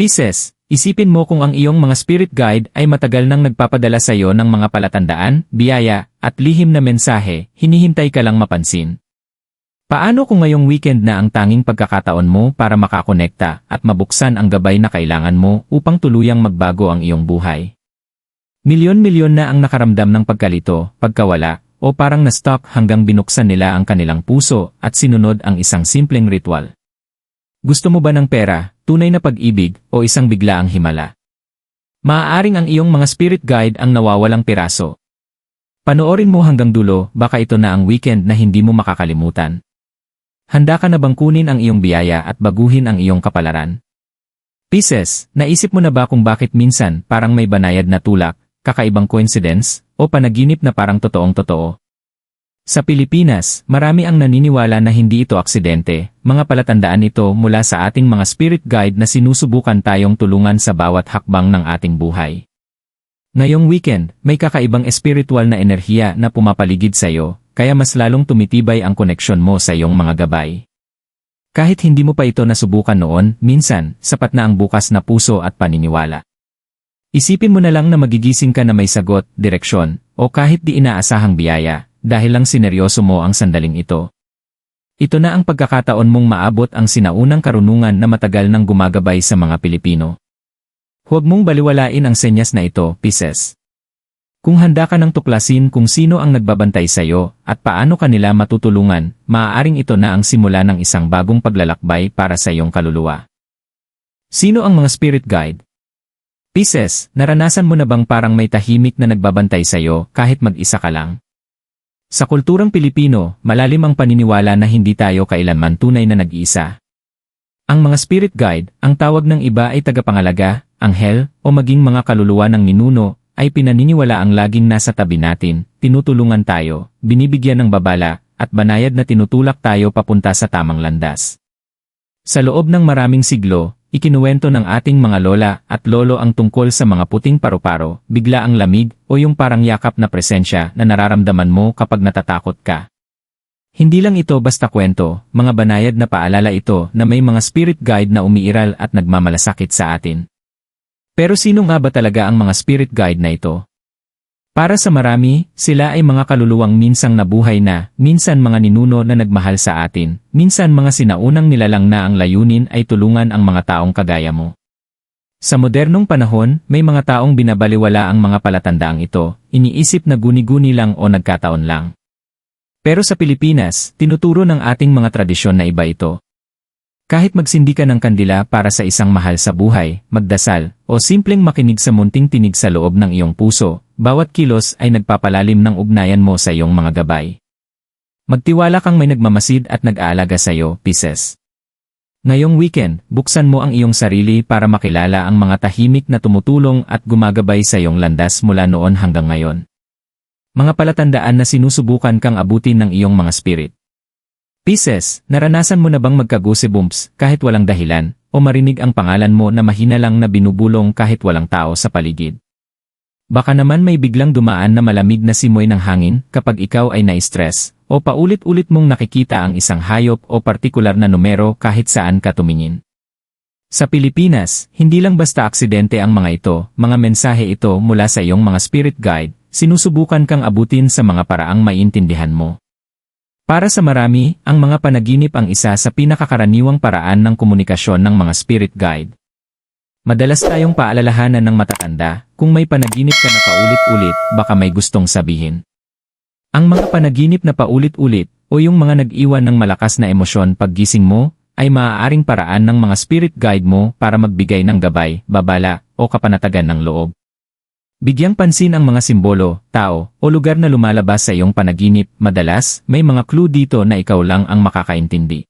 Pisces, isipin mo kung ang iyong mga spirit guide ay matagal nang nagpapadala sa iyo ng mga palatandaan, biyaya, at lihim na mensahe, hinihintay ka lang mapansin. Paano kung ngayong weekend na ang tanging pagkakataon mo para makakonekta at mabuksan ang gabay na kailangan mo upang tuluyang magbago ang iyong buhay? Milyon-milyon na ang nakaramdam ng pagkalito, pagkawala, o parang na-stuck hanggang binuksan nila ang kanilang puso at sinunod ang isang simpleng ritual. Gusto mo ba ng pera, tunay na pag-ibig, o isang biglaang himala? Maaaring ang iyong mga spirit guide ang nawawalang piraso. Panoorin mo hanggang dulo, baka ito na ang weekend na hindi mo makakalimutan. Handa ka na bang kunin ang iyong biyaya at baguhin ang iyong kapalaran? Pisces, naisip mo na ba kung bakit minsan parang may banayad na tulak, kakaibang coincidence, o panaginip na parang totoong totoo? Sa Pilipinas, marami ang naniniwala na hindi ito aksidente, mga palatandaan ito mula sa ating mga spirit guide na sinusubukan tayong tulungan sa bawat hakbang ng ating buhay. Ngayong weekend, may kakaibang espiritual na enerhiya na pumapaligid sa iyo, kaya mas lalong tumitibay ang koneksyon mo sa iyong mga gabay. Kahit hindi mo pa ito nasubukan noon, minsan, sapat na ang bukas na puso at paniniwala. Isipin mo na lang na magigising ka na may sagot, direksyon, o kahit di inaasahang biyaya, dahil lang sineryoso mo ang sandaling ito. Ito na ang pagkakataon mong maabot ang sinaunang karunungan na matagal nang gumagabay sa mga Pilipino. Huwag mong baliwalain ang senyas na ito, Pisces. Kung handa ka ng tuklasin kung sino ang nagbabantay sa iyo at paano kanila matutulungan, maaaring ito na ang simula ng isang bagong paglalakbay para sa iyong kaluluwa. Sino ang mga spirit guide? Pisces, naranasan mo na bang parang may tahimik na nagbabantay sa iyo kahit mag-isa ka lang? Sa kulturang Pilipino, malalim ang paniniwala na hindi tayo kailanman tunay na nag-iisa. Ang mga spirit guide, ang tawag ng iba ay tagapangalaga, anghel, o maging mga kaluluwa ng ninuno, ay pinaniniwala ang laging nasa tabi natin, tinutulungan tayo, binibigyan ng babala, at banayad na tinutulak tayo papunta sa tamang landas. Sa loob ng maraming siglo, ikinuwento ng ating mga lola at lolo ang tungkol sa mga puting paru-paro, bigla ang lamig, o yung parang yakap na presensya na nararamdaman mo kapag natatakot ka. Hindi lang ito basta kwento, mga banayad na paalala ito na may mga spirit guide na umiiral at nagmamalasakit sa atin. Pero sino nga ba talaga ang mga spirit guide na ito? Para sa marami, sila ay mga kaluluwang minsang nabuhay na, minsan mga ninuno na nagmahal sa atin, minsan mga sinaunang nilalang na ang layunin ay tulungan ang mga taong kagaya mo. Sa modernong panahon, may mga taong binabaliwala ang mga palatandaang ito, iniisip na guni-guni lang o nagkataon lang. Pero sa Pilipinas, tinuturo ng ating mga tradisyon na iba ito. Kahit magsindi ka ng kandila para sa isang mahal sa buhay, magdasal, o simpleng makinig sa munting tinig sa loob ng iyong puso, bawat kilos ay nagpapalalim ng ugnayan mo sa iyong mga gabay. Magtiwala kang may nagmamasid at nag-aalaga sa iyo, Pisces. Ngayong weekend, buksan mo ang iyong sarili para makilala ang mga tahimik na tumutulong at gumagabay sa iyong landas mula noon hanggang ngayon. Mga palatandaan na sinusubukan kang abutin ng iyong mga spirit. Pisces, naranasan mo na bang magka-goosebumps kahit walang dahilan, o marinig ang pangalan mo na mahina lang na binubulong kahit walang tao sa paligid? Baka naman may biglang dumaan na malamig na simoy ng hangin kapag ikaw ay na-stress, o paulit-ulit mong nakikita ang isang hayop o partikular na numero kahit saan ka tumingin. Sa Pilipinas, hindi lang basta aksidente ang mga ito, mga mensahe ito mula sa iyong mga spirit guide, sinusubukan kang abutin sa mga paraang maiintindihan mo. Para sa marami, ang mga panaginip ang isa sa pinakakaraniwang paraan ng komunikasyon ng mga spirit guide. Madalas tayong paalalahanan ng matatanda, kung may panaginip ka na paulit-ulit, baka may gustong sabihin. Ang mga panaginip na paulit-ulit, o yung mga nag-iwan ng malakas na emosyon paggising mo, ay maaaring paraan ng mga spirit guide mo para magbigay ng gabay, babala, o kapanatagan ng loob. Bigyang pansin ang mga simbolo, tao, o lugar na lumalabas sa iyong panaginip, madalas, may mga clue dito na ikaw lang ang makakaintindi.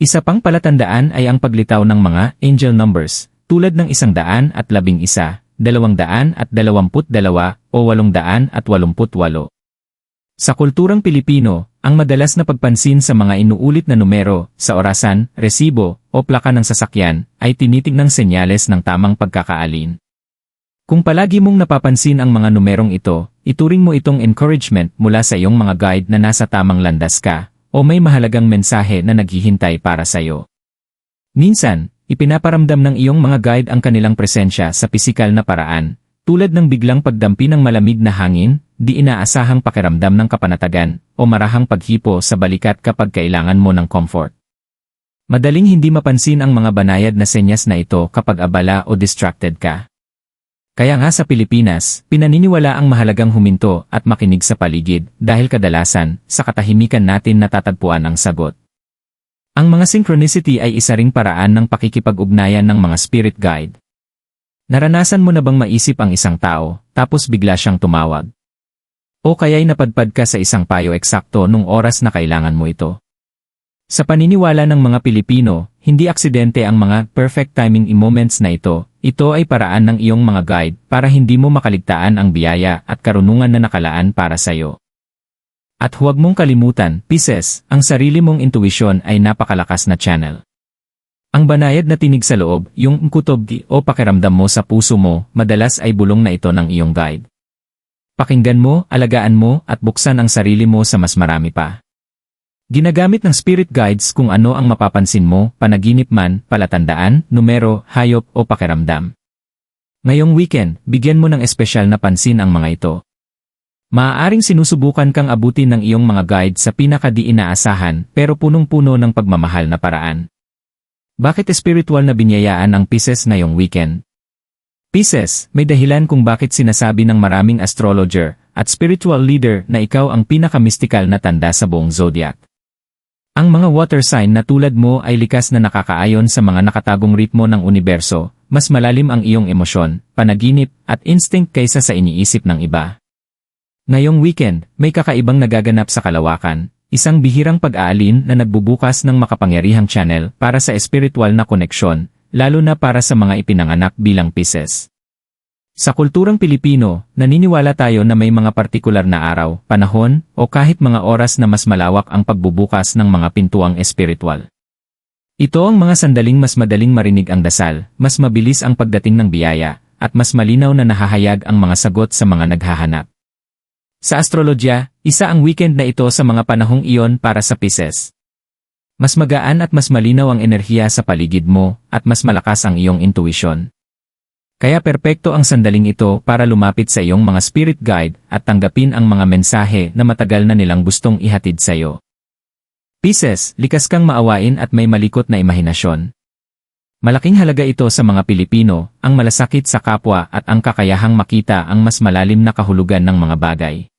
Isa pang palatandaan ay ang paglitaw ng mga angel numbers, tulad ng isang daan at labing isa, dalawang daan at dalawamput dalawa, o walong daan at walumput walo. Sa kulturang Pilipino, ang madalas na pagpansin sa mga inuulit na numero, sa orasan, resibo, o plaka ng sasakyan, ay tinitignang senyales ng tamang pagkakaalin. Kung palagi mong napapansin ang mga numerong ito, ituring mo itong encouragement mula sa iyong mga guide na nasa tamang landas ka, o may mahalagang mensahe na naghihintay para sa iyo. Minsan, ipinaparamdam ng iyong mga guide ang kanilang presensya sa pisikal na paraan, tulad ng biglang pagdampi ng malamig na hangin, di inaasahang pakiramdam ng kapanatagan, o marahang paghipo sa balikat kapag kailangan mo ng comfort. Madaling hindi mapansin ang mga banayad na senyas na ito kapag abala o distracted ka. Kaya nga sa Pilipinas, pinaniniwala ang mahalagang huminto at makinig sa paligid dahil kadalasan, sa katahimikan natin natatagpuan ang sagot. Ang mga synchronicity ay isa ring paraan ng pakikipag-ugnayan ng mga spirit guide. Naranasan mo na bang maisip ang isang tao, tapos bigla siyang tumawag? O kaya'y napadpad ka sa isang payo eksakto nung oras na kailangan mo ito? Sa paniniwala ng mga Pilipino, hindi aksidente ang mga perfect timing moments na ito, ito ay paraan ng iyong mga guide para hindi mo makaligtaan ang biyaya at karunungan na nakalaan para sa iyo. At huwag mong kalimutan, Pisces, ang sarili mong intuisyon ay napakalakas na channel. Ang banayad na tinig sa loob, yung kutobgi o pakiramdam mo sa puso mo, madalas ay bulong na ito ng iyong guide. Pakinggan mo, alagaan mo, at buksan ang sarili mo sa mas marami pa. Ginagamit ng spirit guides kung ano ang mapapansin mo, panaginip man, palatandaan, numero, hayop o pakiramdam. Ngayong weekend, bigyan mo ng espesyal na pansin ang mga ito. Maaaring sinusubukan kang abutin ng iyong mga guide sa pinakadi inaasahan pero punong-puno ng pagmamahal na paraan. Bakit espiritual na binyayaan ang Pisces ngayong weekend? Pisces, may dahilan kung bakit sinasabi ng maraming astrologer at spiritual leader na ikaw ang pinakamystikal na tanda sa buong zodiac. Ang mga water sign na tulad mo ay likas na nakakaayon sa mga nakatagong ritmo ng universo, mas malalim ang iyong emosyon, panaginip, at instinct kaysa sa iniisip ng iba. Ngayong weekend, may kakaibang nagaganap sa kalawakan, isang bihirang pag-aalin na nagbubukas ng makapangyarihang channel para sa espiritual na koneksyon, lalo na para sa mga ipinanganak bilang Pisces. Sa kulturang Pilipino, naniniwala tayo na may mga partikular na araw, panahon, o kahit mga oras na mas malawak ang pagbubukas ng mga pintuang espiritual. Ito ang mga sandaling mas madaling marinig ang dasal, mas mabilis ang pagdating ng biyaya, at mas malinaw na nahahayag ang mga sagot sa mga naghahanap. Sa astrologya, isa ang weekend na ito sa mga panahong iyon para sa Pisces. Mas magaan at mas malinaw ang enerhiya sa paligid mo at mas malakas ang iyong intuition. Kaya perpekto ang sandaling ito para lumapit sa iyong mga spirit guide at tanggapin ang mga mensahe na matagal na nilang gustong ihatid sa iyo. Pisces, likas kang maawain at may malikot na imahinasyon. Malaking halaga ito sa mga Pilipino, ang malasakit sa kapwa at ang kakayahang makita ang mas malalim na kahulugan ng mga bagay.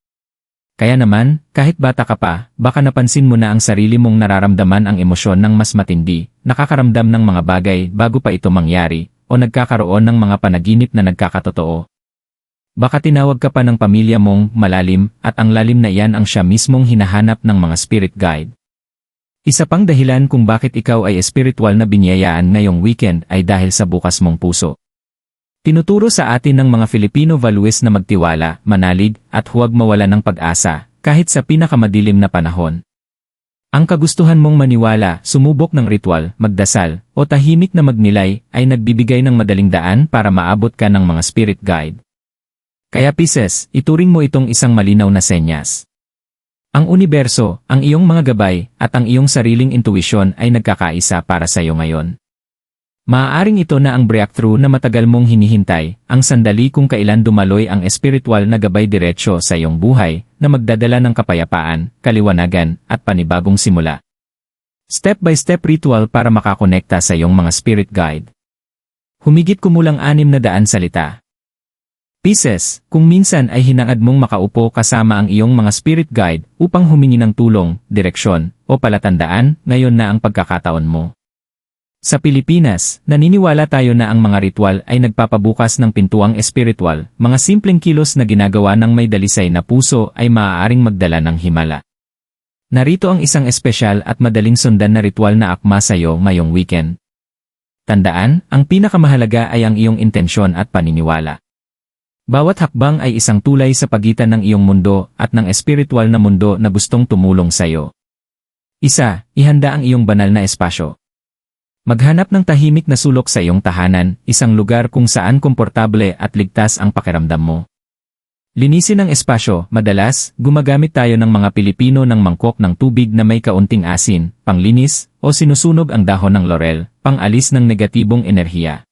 Kaya naman, kahit bata ka pa, baka napansin mo na ang sarili mong nararamdaman ang emosyon ng mas matindi, nakakaramdam ng mga bagay bago pa ito mangyari, o nagkakaroon ng mga panaginip na nagkakatotoo. Baka tinawag ka pa ng pamilya mong malalim at ang lalim na iyan ang siya mismong hinahanap ng mga spirit guide. Isa pang dahilan kung bakit ikaw ay espiritual na binyayaan ngayong weekend ay dahil sa bukas mong puso. Tinuturo sa atin ng mga Filipino values na magtiwala, manalig, at huwag mawala ng pag-asa, kahit sa pinakamadilim na panahon. Ang kagustuhan mong maniwala, sumubok ng ritual, magdasal, o tahimik na magnilay ay nagbibigay ng madaling daan para maabot ka ng mga spirit guide. Kaya Pisces, ituring mo itong isang malinaw na senyas. Ang universo, ang iyong mga gabay, at ang iyong sariling intuisyon ay nagkakaisa para sa iyo ngayon. Maaaring ito na ang breakthrough na matagal mong hinihintay, ang sandali kung kailan dumaloy ang espiritual na gabay diretsyo sa iyong buhay, na magdadala ng kapayapaan, kaliwanagan, at panibagong simula. Step-by-step ritual para makakonekta sa iyong mga spirit guide. Humigit kumulang anim na daan salita. Pisces, kung minsan ay hinangad mong makaupo kasama ang iyong mga spirit guide upang humingi ng tulong, direksyon, o palatandaan, ngayon na ang pagkakataon mo. Sa Pilipinas, naniniwala tayo na ang mga ritual ay nagpapabukas ng pintuang espiritual, mga simpleng kilos na ginagawa ng may dalisay na puso ay maaaring magdala ng himala. Narito ang isang espesyal at madaling sundan na ritual na akma sa iyo ngayong weekend. Tandaan, ang pinakamahalaga ay ang iyong intensyon at paniniwala. Bawat hakbang ay isang tulay sa pagitan ng iyong mundo at ng espiritual na mundo na gustong tumulong sa iyo. Isa, ihanda ang iyong banal na espasyo. Maghanap ng tahimik na sulok sa iyong tahanan, isang lugar kung saan komportable at ligtas ang pakiramdam mo. Linisin ang espasyo, madalas, gumagamit tayo ng mga Pilipino ng mangkok ng tubig na may kaunting asin, panglinis, o sinusunog ang dahon ng laurel, pang-alis ng negatibong enerhiya.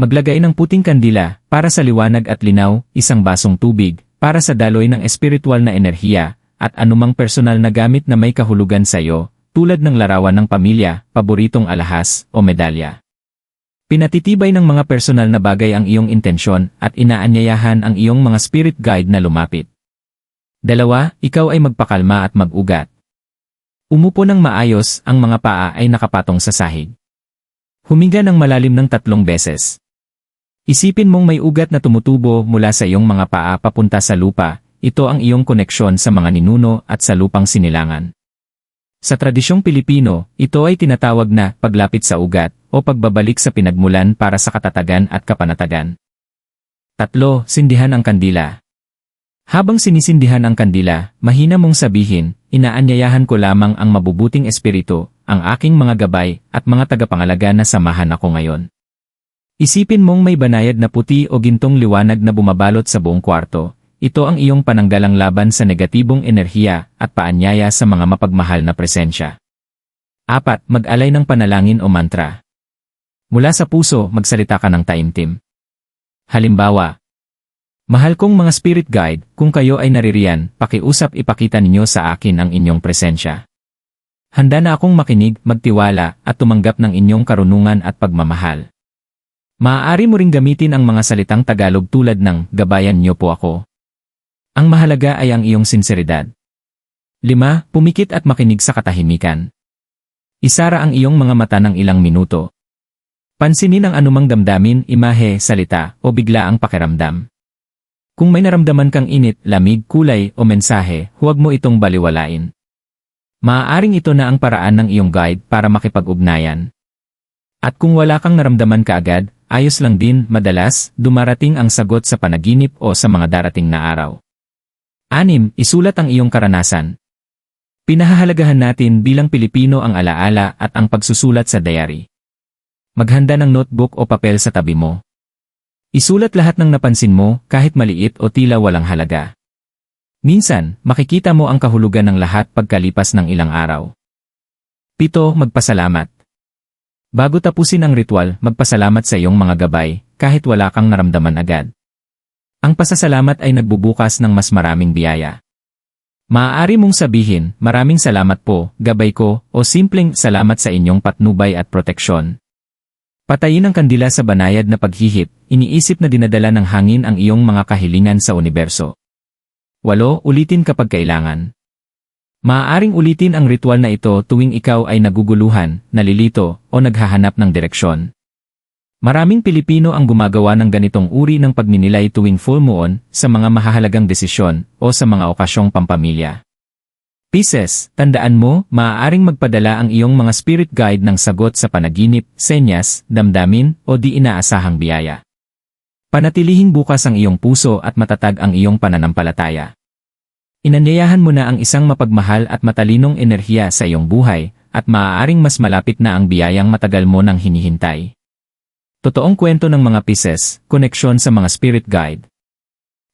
Maglagay ng puting kandila, para sa liwanag at linaw, isang basong tubig, para sa daloy ng espiritual na enerhiya, at anumang personal na gamit na may kahulugan sa iyo, tulad ng larawan ng pamilya, paboritong alahas, o medalya. Pinatitibay ng mga personal na bagay ang iyong intensyon at inaanyayahan ang iyong mga spirit guide na lumapit. Dalawa, ikaw ay magpakalma at mag-ugat. Umupo ng maayos, ang mga paa ay nakapatong sa sahig. Huminga ng malalim ng tatlong beses. Isipin mong may ugat na tumutubo mula sa iyong mga paa papunta sa lupa, ito ang iyong koneksyon sa mga ninuno at sa lupang sinilangan. Sa tradisyong Pilipino, ito ay tinatawag na paglapit sa ugat o pagbabalik sa pinagmulan para sa katatagan at kapanatagan. Tatlo, sindihan ang kandila. Habang sinisindihan ang kandila, mahina mong sabihin, inaanyayahan ko lamang ang mabubuting espiritu, ang aking mga gabay, at mga tagapangalaga na samahan ako ngayon. Isipin mong may banayad na puti o gintong liwanag na bumabalot sa buong kwarto, ito ang iyong pananggalang laban sa negatibong enerhiya at paanyaya sa mga mapagmahal na presensya. Apat, mag-alay ng panalangin o mantra. Mula sa puso, magsalita ka ng taimtim. Halimbawa, Mahal kong mga spirit guide, kung kayo ay naririyan, pakiusap ipakita ninyo sa akin ang inyong presensya. Handa na akong makinig, magtiwala, at tumanggap ng inyong karunungan at pagmamahal. Maaari mo ring gamitin ang mga salitang Tagalog tulad ng, gabayan niyo po ako. Ang mahalaga ay ang iyong sinseridad. 5. Pumikit at makinig sa katahimikan. Isara ang iyong mga mata ng ilang minuto, Pansinin ang anumang damdamin, imahe, salita, o bigla ang pakiramdam. Kung may naramdaman kang init, lamig, kulay, o mensahe, huwag mo itong baliwalain. Maaaring ito na ang paraan ng iyong guide para makipag-ugnayan. At kung wala kang naramdaman kaagad, ayos lang din, madalas, dumarating ang sagot sa panaginip o sa mga darating na araw. Anim, isulat ang iyong karanasan. Pinahahalagahan natin bilang Pilipino ang alaala at ang pagsusulat sa diary. Maghanda ng notebook o papel sa tabi mo. Isulat lahat ng napansin mo kahit maliit o tila walang halaga. Minsan, makikita mo ang kahulugan ng lahat pagkalipas ng ilang araw. Pito, magpasalamat. Bago tapusin ang ritual, magpasalamat sa iyong mga gabay, kahit wala kang naramdaman agad. Ang pasasalamat ay nagbubukas ng mas maraming biyaya. Maaari mong sabihin, maraming salamat po, gabay ko, o simpleng salamat sa inyong patnubay at proteksyon. Patayin ang kandila sa banayad na paghihip, iniisip na dinadala ng hangin ang iyong mga kahilingan sa universo. Walo, ulitin kapag kailangan. Maaaring ulitin ang ritual na ito tuwing ikaw ay naguguluhan, nalilito, o naghahanap ng direksyon. Maraming Pilipino ang gumagawa ng ganitong uri ng pagninilay tuwing full moon sa mga mahahalagang desisyon o sa mga okasyong pampamilya. Pisces, tandaan mo, maaaring magpadala ang iyong mga spirit guide ng sagot sa panaginip, senyas, damdamin, o di inaasahang biyaya. Panatilihing bukas ang iyong puso at matatag ang iyong pananampalataya. Inanyayahan mo na ang isang mapagmahal at matalinong enerhiya sa iyong buhay, at maaaring mas malapit na ang biyayang matagal mo nang hinihintay. Totoong kwento ng mga Pisces, koneksyon sa mga spirit guide.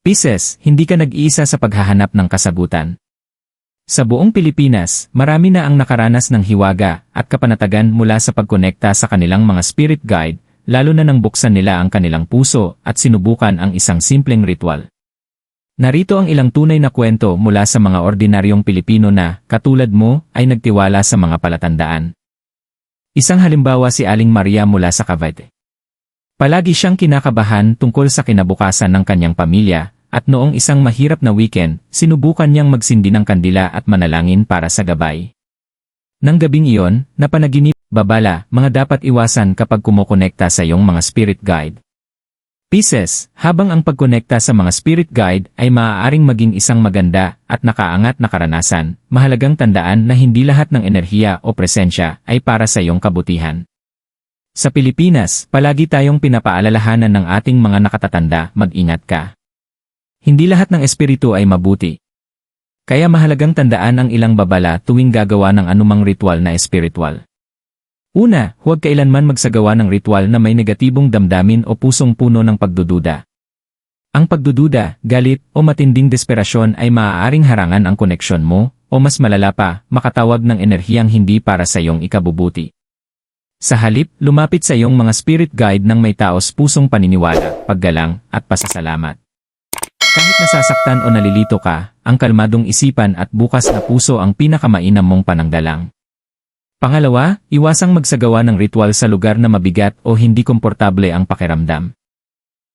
Pisces, hindi ka nag-iisa sa paghahanap ng kasagutan. Sa buong Pilipinas, marami na ang nakaranas ng hiwaga at kapanatagan mula sa pagkonekta sa kanilang mga spirit guide, lalo na nang buksan nila ang kanilang puso at sinubukan ang isang simpleng ritual. Narito ang ilang tunay na kwento mula sa mga ordinaryong Pilipino na, katulad mo, ay nagtiwala sa mga palatandaan. Isang halimbawa si Aling Maria mula sa Cavite. Palagi siyang kinakabahan tungkol sa kinabukasan ng kanyang pamilya at noong isang mahirap na weekend, sinubukan niyang magsindi ng kandila at manalangin para sa gabay. Nang gabing iyon, napanaginip, babala, mga dapat iwasan kapag kumokonekta sa iyong mga spirit guide. Pieces, habang ang pagkonekta sa mga spirit guide ay maaaring maging isang maganda at nakaangat na karanasan, mahalagang tandaan na hindi lahat ng enerhiya o presensya ay para sa iyong kabutihan. Sa Pilipinas, palagi tayong pinapaalalahanan ng ating mga nakatatanda, mag-ingat ka. Hindi lahat ng espiritu ay mabuti. Kaya mahalagang tandaan ang ilang babala tuwing gagawa ng anumang ritual na espiritual. Una, huwag kailanman magsagawa ng ritual na may negatibong damdamin o pusong puno ng pagdududa. Ang pagdududa, galit, o matinding desperasyon ay maaaring harangan ang koneksyon mo, o mas malala pa, makatawag ng enerhiyang hindi para sa iyong ikabubuti. Sa halip, lumapit sa iyong mga spirit guide ng may taos pusong paniniwala, paggalang, at pasasalamat. Kahit nasasaktan o nalilito ka, ang kalmadong isipan at bukas na puso ang pinakamainam mong pananggalang. Pangalawa, iwasang magsagawa ng ritual sa lugar na mabigat o hindi komportable ang pakiramdam.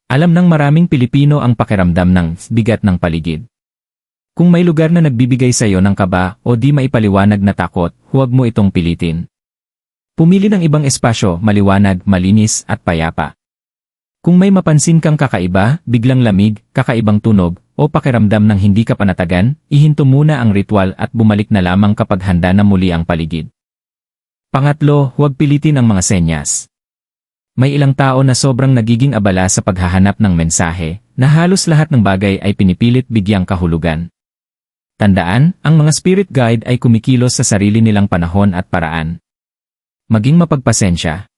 Alam ng maraming Pilipino ang pakiramdam ng bigat ng paligid. Kung may lugar na nagbibigay sa iyo ng kaba o di maipaliwanag na takot, huwag mo itong pilitin. Pumili ng ibang espasyo, maliwanag, malinis, at payapa. Kung may mapansin kang kakaiba, biglang lamig, kakaibang tunog, o pakiramdam ng hindi ka panatagan, ihinto muna ang ritual at bumalik na lamang kapag handa na muli ang paligid. Pangatlo, huwag pilitin ang mga senyas. May ilang tao na sobrang nagiging abala sa paghahanap ng mensahe, na halos lahat ng bagay ay pinipilit bigyang kahulugan. Tandaan, ang mga spirit guide ay kumikilos sa sarili nilang panahon at paraan. Maging mapagpasensya.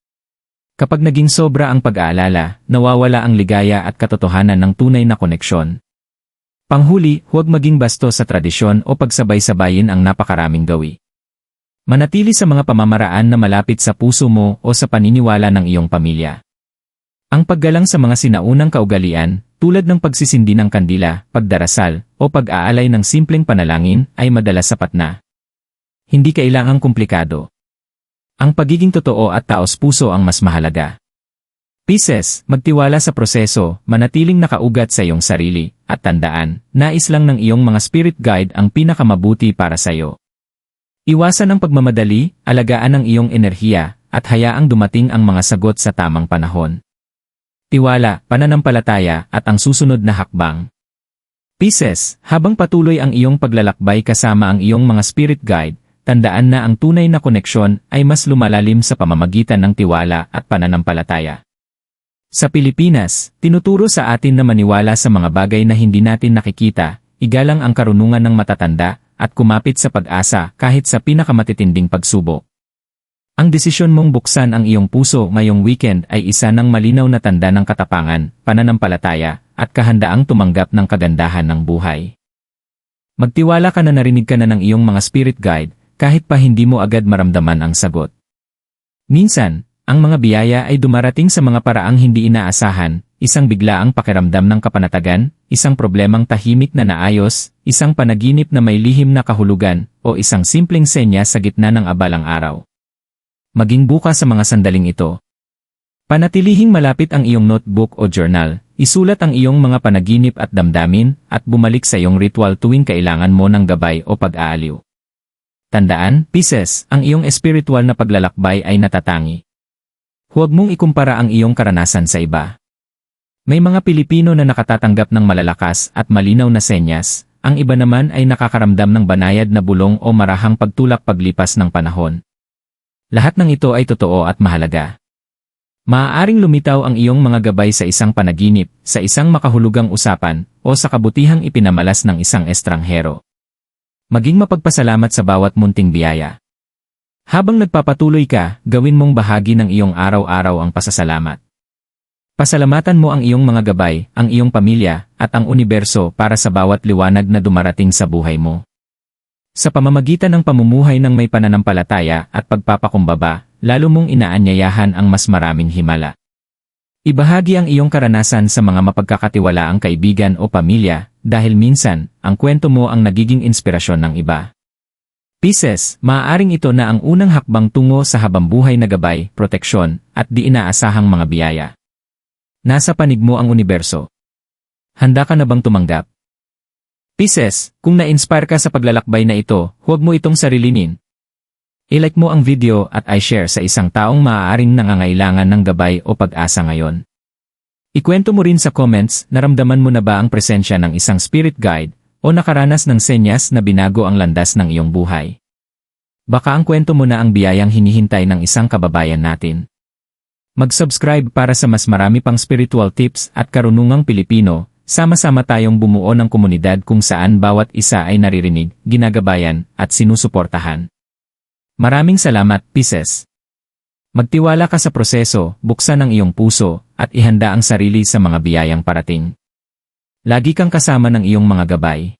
Kapag naging sobra ang pag-aalala, nawawala ang ligaya at katotohanan ng tunay na koneksyon. Panghuli, huwag maging basto sa tradisyon o pagsabay-sabayin ang napakaraming gawi. Manatili sa mga pamamaraan na malapit sa puso mo o sa paniniwala ng iyong pamilya. Ang paggalang sa mga sinaunang kaugalian, tulad ng pagsisindi ng kandila, pagdarasal, o pag-aalay ng simpleng panalangin, ay madalas sapat na. Hindi kailangang komplikado. Ang pagiging totoo at taos-puso ang mas mahalaga. Pisces, magtiwala sa proseso, manatiling nakaugat sa iyong sarili, at tandaan, nais lang ng iyong mga spirit guide ang pinakamabuti para sa iyo. Iwasan ang pagmamadali, alagaan ang iyong enerhiya, at hayaang dumating ang mga sagot sa tamang panahon. Tiwala, pananampalataya, at ang susunod na hakbang. Pisces, habang patuloy ang iyong paglalakbay kasama ang iyong mga spirit guide, tandaan na ang tunay na koneksyon ay mas lumalalim sa pamamagitan ng tiwala at pananampalataya. Sa Pilipinas, tinuturo sa atin na maniwala sa mga bagay na hindi natin nakikita, igalang ang karunungan ng matatanda, at kumapit sa pag-asa kahit sa pinakamatitinding pagsubok. Ang desisyon mong buksan ang iyong puso ngayong weekend ay isa ng malinaw na tanda ng katapangan, pananampalataya, at kahandaang tumanggap ng kagandahan ng buhay. Magtiwala ka na narinig ka na ng iyong mga spirit guide, kahit pa hindi mo agad maramdaman ang sagot. Minsan, ang mga biyaya ay dumarating sa mga paraang hindi inaasahan, isang biglaang pakiramdam ng kapanatagan, isang problemang tahimik na naayos, isang panaginip na may lihim na kahulugan, o isang simpleng senya sa gitna ng abalang araw. Maging bukas sa mga sandaling ito. Panatilihing malapit ang iyong notebook o journal, isulat ang iyong mga panaginip at damdamin, at bumalik sa iyong ritual tuwing kailangan mo ng gabay o pag-aaliw. Tandaan, Pisces, ang iyong espiritual na paglalakbay ay natatangi. Huwag mong ikumpara ang iyong karanasan sa iba. May mga Pilipino na nakatatanggap ng malalakas at malinaw na senyas, ang iba naman ay nakakaramdam ng banayad na bulong o marahang pagtulak paglipas ng panahon. Lahat ng ito ay totoo at mahalaga. Maaaring lumitaw ang iyong mga gabay sa isang panaginip, sa isang makahulugang usapan, o sa kabutihang ipinamalas ng isang estranghero. Maging mapagpasalamat sa bawat munting biyaya. Habang nagpapatuloy ka, gawin mong bahagi ng iyong araw-araw ang pasasalamat. Pasalamatan mo ang iyong mga gabay, ang iyong pamilya, at ang universo para sa bawat liwanag na dumarating sa buhay mo. Sa pamamagitan ng pamumuhay ng may pananampalataya at pagpapakumbaba, lalo mong inaanyayahan ang mas maraming himala. Ibahagi ang iyong karanasan sa mga mapagkakatiwalaang kaibigan o pamilya, dahil minsan, ang kwento mo ang nagiging inspirasyon ng iba. Pisces, maaaring ito na ang unang hakbang tungo sa habambuhay na gabay, proteksyon, at di inaasahang mga biyaya. Nasa panig mo ang universo. Handa ka na bang tumanggap? Pisces, kung na-inspire ka sa paglalakbay na ito, huwag mo itong sarilinin. I-like mo ang video at i-share sa isang taong maaaring nangangailangan ng gabay o pag-asa ngayon. Ikwento mo rin sa comments, naramdaman mo na ba ang presensya ng isang spirit guide o nakaranas ng senyas na binago ang landas ng iyong buhay. Baka ang kwento mo na ang biyayang hinihintay ng isang kababayan natin. Mag-subscribe para sa mas marami pang spiritual tips at karunungang Pilipino, sama-sama tayong bumuo ng komunidad kung saan bawat isa ay naririnig, ginagabayan, at sinusuportahan. Maraming salamat, Pisces! Magtiwala ka sa proseso, buksan ang iyong puso, at ihanda ang sarili sa mga biyayang parating. Lagi kang kasama ng iyong mga gabay.